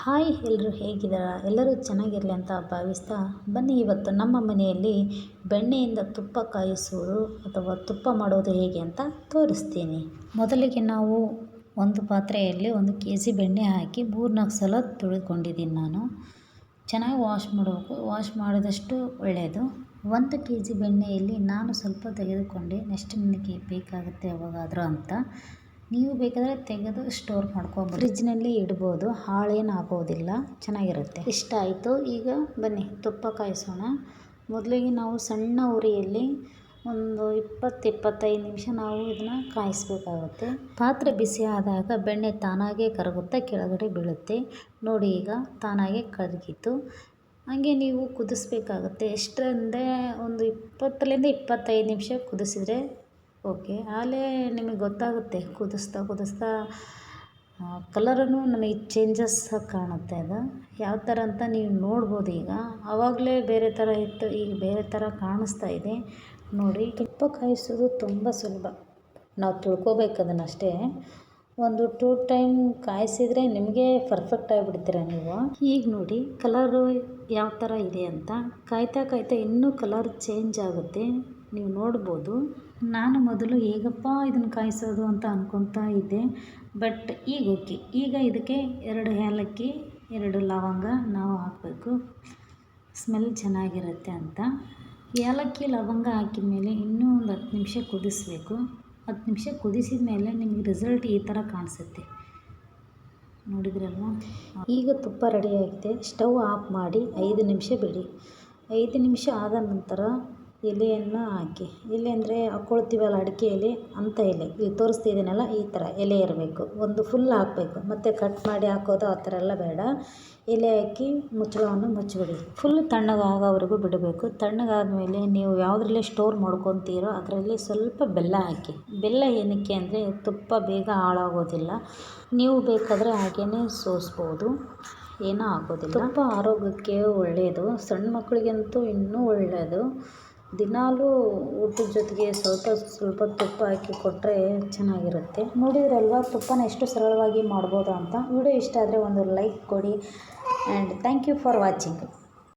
Hi ಎಲ್ಲರೂ ಹೇಗಿದ್ದೀರಾ? ಎಲ್ಲರೂ ಚೆನ್ನಾಗಿರಲಿ ಅಂತ ಭಾವಿಸ್ತಾ ಬನ್ನಿ ಇವತ್ತು ನಮ್ಮ ಮನೆಯಲ್ಲಿ ಬೆಣ್ಣೆಯಿಂದ ತುಪ್ಪ ಕಾಯಿಸುವುದು ಅಥವಾ ತುಪ್ಪ ಮಾಡೋದು ಹೇಗೆ ಅಂತ ತೋರಿಸ್ತೀನಿ. ಮೊದಲಿಗೆ ನಾವು ಒಂದು ಪಾತ್ರೆಯಲ್ಲಿ ಒಂದು ಕೆ ಜಿ ಬೆಣ್ಣೆ ಹಾಕಿ ಮೂರ್ನಾಲ್ಕು ಸಲ ತೊಳೆದುಕೊಂಡಿದ್ದೀನಿ ನಾನು. ಚೆನ್ನಾಗಿ ವಾಶ್ ಮಾಡಬೇಕು. ವಾಶ್ ಮಾಡಿದಷ್ಟು ಒಳ್ಳೆಯದು. ಒಂದು ಕೆ ಜಿ ಬೆಣ್ಣೆಯಲ್ಲಿ ನಾನು ಸ್ವಲ್ಪ ತೆಗೆದುಕೊಂಡೆ. ನೆಕ್ಸ್ಟ್ ನನಗೆ ಬೇಕಾಗುತ್ತೆ ಯಾವಾಗಾದರೂ ಅಂತ. ನೀವು ಬೇಕಾದರೆ ತೆಗೆದು ಸ್ಟೋರ್ ಮಾಡ್ಕೊಬೋದು. ಫ್ರಿಜ್ನಲ್ಲಿ ಇಡ್ಬೋದು, ಹಾಳೇನು ಆಗೋದಿಲ್ಲ, ಚೆನ್ನಾಗಿರುತ್ತೆ. ಇಷ್ಟ ಆಯಿತು, ಈಗ ಬನ್ನಿ, ತುಪ್ಪ ಕಾಯಿಸೋಣ. ಮೊದಲಿಗೆ ನಾವು ಸಣ್ಣ ಉರಿಯಲ್ಲಿ ಒಂದು ಇಪ್ಪತ್ತು, ಇಪ್ಪತ್ತೈದು ನಿಮಿಷ ನಾವು ಇದನ್ನು ಕಾಯಿಸ್ಬೇಕಾಗುತ್ತೆ. ಪಾತ್ರೆ ಬಿಸಿ ಆದಾಗ ಬೆಣ್ಣೆ ತಾನಾಗೆ ಕರಗುತ್ತಾ ಕೆಳಗಡೆ ಬೀಳುತ್ತೆ. ನೋಡಿ ಈಗ, ತಾನಾಗೆ ಕರಗಿತು ಹಾಗೆ ನೀವು ಕುದಿಸ್ಬೇಕಾಗುತ್ತೆ. ಎಷ್ಟಂದರೆ ಒಂದು ಇಪ್ಪತ್ತರಿಂದ ಇಪ್ಪತ್ತೈದು ನಿಮಿಷ ಕುದಿಸಿದರೆ ಓಕೆ, ಆಲೇ ನಿಮಗೆ ಗೊತ್ತಾಗುತ್ತೆ. ಕುದಿಸ್ತಾ ಕುದಿಸ್ತಾ ಕಲರನ್ನು ನಮಗೆ ಚೇಂಜಸ್ ಕಾಣುತ್ತೆ ಅದು. ಯಾವ ಥರ ಅಂತ ನೀವು ನೋಡ್ಬೋದು ಈಗ. ಆವಾಗಲೇ ಬೇರೆ ಥರ ಇತ್ತು, ಈಗ ಬೇರೆ ಥರ ಕಾಣಿಸ್ತಾ ಇದೆ. ನೋಡಿ, ತುಪ್ಪ ಕಾಯಿಸೋದು ತುಂಬ ಸುಲಭ. ನಾವು ತಿಳ್ಕೊಬೇಕು ಅದನ್ನು ಅಷ್ಟೇ ಒಂದು ಟೂ ಟೈಮ್ ಕಾಯಿಸಿದರೆ ನಿಮಗೆ ಪರ್ಫೆಕ್ಟ್ ಆಗಿಬಿಡ್ತೀರ ನೀವು? ಈಗ ನೋಡಿ ಕಲರು ಯಾವ ಥರ ಇದೆ ಅಂತ. ಕಾಯ್ತಾ ಕಾಯ್ತಾ ಇನ್ನೂ ಕಲರ್ ಚೇಂಜ್ ಆಗುತ್ತೆ. ನೀವು ನೋಡ್ಬೋದು. ನಾನು ಮೊದಲು, ಹೇಗಪ್ಪ ಇದನ್ನು ಕಾಯಿಸೋದು ಅಂತ ಅಂದ್ಕೊತಾ ಇದ್ದೆ. ಬಟ್ ಈಗ ಓಕೆ. ಈಗ ಇದಕ್ಕೆ ಎರಡು ಏಲಕ್ಕಿ, ಎರಡು ಲವಂಗ ನಾವು ಹಾಕಬೇಕು. ಸ್ಮೆಲ್ ಚೆನ್ನಾಗಿರುತ್ತೆ ಅಂತ. ಏಲಕ್ಕಿ, ಲವಂಗ ಹಾಕಿದ ಮೇಲೆ ಇನ್ನೂ ಒಂದು ಹತ್ತು ನಿಮಿಷ ಕುದಿಸ್ಬೇಕು. ಹತ್ತು ನಿಮಿಷ ಕುದಿಸಿದ ಮೇಲೆ ನಿಮಗೆ ರಿಸಲ್ಟ್ ಈ ಥರ ಕಾಣಿಸುತ್ತೆ. ನೋಡಿದ್ರಲ್ವ? ಈಗ ತುಪ್ಪ ರೆಡಿಯಾಗಿದೆ ಸ್ಟವ್ ಆಫ್ ಮಾಡಿ ಐದು ನಿಮಿಷ ಬಿಡಿ. ಐದು ನಿಮಿಷ ಆದ ನಂತರ ಎಲೆಯನ್ನು ಹಾಕಿ, ಎಲೆ ಅಂದರೆ ಹಾಕ್ಕೊಳ್ತೀವಲ್ಲ ಅಡಿಕೆ ಎಲೆ ಅಂಥ ಎಲೆ, ಇಲ್ಲಿ ತೋರಿಸ್ತಿದ್ದೀನಲ್ಲ ಈ ಥರ ಎಲೆ ಇರಬೇಕು. ಒಂದು ಫುಲ್ ಹಾಕಬೇಕು, ಮತ್ತು ಕಟ್ ಮಾಡಿ ಹಾಕೋದು ಆ ಥರ ಎಲ್ಲ ಬೇಡ. ಎಲೆ ಹಾಕಿ ಮುಚ್ಚಳವನ್ನು ಮುಚ್ಚಿಬಿಡಿ. ಫುಲ್ ತಣ್ಣಗಾಗೋವರೆಗೂ ಬಿಡಬೇಕು. ತಣ್ಣಗಾದಮೇಲೆ ನೀವು ಯಾವುದ್ರಲ್ಲಿ ಸ್ಟೋರ್ ಮಾಡ್ಕೊತೀರೋ ಅದರಲ್ಲಿ ಸ್ವಲ್ಪ ಬೆಲ್ಲ ಹಾಕಿ. ಬೆಲ್ಲ ಏನಕ್ಕೆ ಅಂದರೆ ತುಪ್ಪ ಬೇಗ ಹಾಳಾಗೋದಿಲ್ಲ. ನೀವು ಬೇಕಾದರೆ ಹಾಗೆಯೇ ಸೋಸ್ಬೋದು. ಏನೂ ಆಗೋದಿಲ್ಲ. ತುಪ್ಪ ಆರೋಗ್ಯಕ್ಕೆ ಒಳ್ಳೆಯದು ಸಣ್ಣ ಮಕ್ಕಳಿಗಂತೂ ಇನ್ನೂ ಒಳ್ಳೆಯದು ದಿನಾಲೂ ಊಟದ ಜೊತೆಗೆ ಸ್ವಲ್ಪ ಸ್ವಲ್ಪ ತುಪ್ಪ ಹಾಕಿ ಕೊಟ್ಟರೆ ಚೆನ್ನಾಗಿರುತ್ತೆ. ನೋಡಿದ್ರಲ್ವ ತುಪ್ಪನ ಎಷ್ಟು ಸರಳವಾಗಿ ಮಾಡ್ಬೋದು ಅಂತ. ವಿಡಿಯೋ ಇಷ್ಟ ಆದರೆ ಒಂದು ಲೈಕ್ ಕೊಡಿ. And thank you for watching.